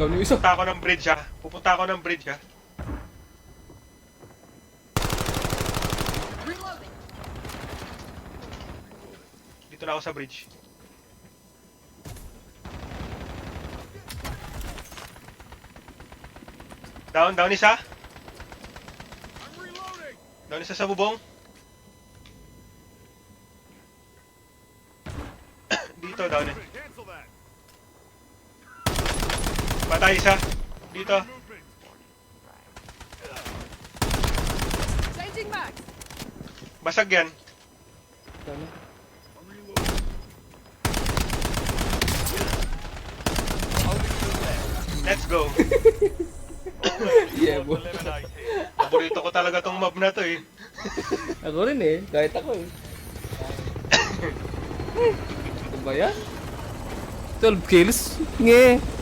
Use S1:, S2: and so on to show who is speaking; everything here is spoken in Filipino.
S1: Down yung isa.
S2: Pupunta ako ng bridge ha. Pupunta ako ng bridge ha. Dito na ako sa bridge. Down, down isa. Down isa sa bubong. Dito, down eh. Patay isa. Dito. Basag yan.
S1: Tama.
S2: Let's go.
S1: Yeah, boy.
S2: Paborito ko talaga tong mob na to eh.
S1: Ako rin eh. Kahit ako eh. Ano ba yan? 12 kills? Nge.